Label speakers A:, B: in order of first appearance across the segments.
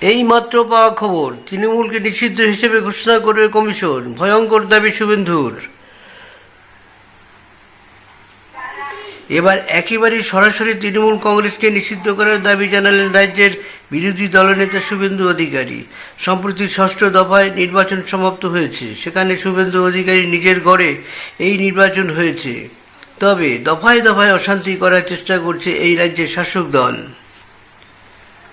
A: এই মাত্র পাওয়া খবর তৃণমূলকে নিষিদ্ধ হিসেবে ঘোষণা করবে কমিশন। ভয়ঙ্কর দাবি শুভেন্দুর। এবার একেবারেই সরাসরি তৃণমূল কংগ্রেসকে নিষিদ্ধ করার দাবি জানালেন রাজ্যের বিরোধী দলনেতা শুভেন্দু অধিকারী। সম্প্রতি ষষ্ঠ দফায় নির্বাচন সমাপ্ত হয়েছে। সেখানে শুভেন্দু অধিকারী নিজের গড়ে এই নির্বাচন হয়েছে। তবে দফায় দফায় অশান্তি করার চেষ্টা করছে এই রাজ্যের শাসক দল।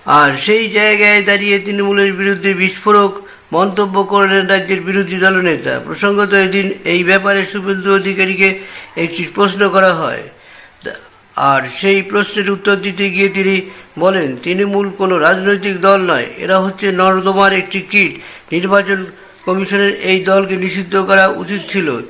A: আর সেই জায়গায় দাঁড়িয়ে তৃণমূলের বিরুদ্ধে বিস্ফোরক মন্তব্য করলেন রাজ্যের বিরোধী দলনেতা। প্রসঙ্গত এদিন এই ব্যাপারে শুভেন্দু অধিকারীকে একটি প্রশ্ন করা হয়। আর সেই প্রশ্নের উত্তর দিতে গিয়ে তিনি বলেন, তৃণমূল কোনো রাজনৈতিক দল নয়, এরা হচ্ছে নর্দমার একটি কীট। নির্বাচন কমিশনের এই দলকে নিষিদ্ধ করা উচিত ছিল।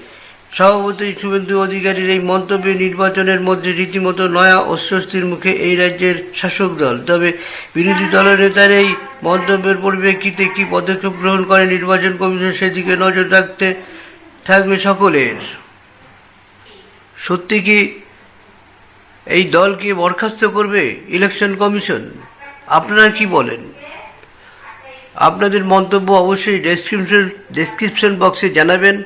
A: স্বভাবতই শুভেন্দু অধিকারীর এই মন্তব্যে নির্বাচনের মধ্যে রীতিমতো নয়া অস্বস্তির মুখে এই রাজ্যের শাসক দল। তবে বিরোধী দলের নেতার এই মন্তব্যের পরিপ্রেক্ষিতে কি পদক্ষেপ গ্রহণ করে নির্বাচন কমিশন সেদিকে নজর রাখতে থাকবে সকলের? সত্যি কি এই দলকে বরখাস্ত করবে ইলেকশন কমিশন? আপনারা কি বলেন? আপনাদের মন্তব্য অবশ্যই ডেসক্রিপশন ডেসক্রিপশন বক্সে জানাবেন।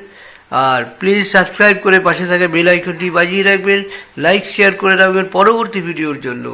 A: আর প্লিজ সাবস্ক্রাইব করে পাশে থাকা বেল আইকনটি বাজিয়ে রাখবেন লাইক শেয়ার করে রাখবেন পরবর্তী ভিডিওর জন্য।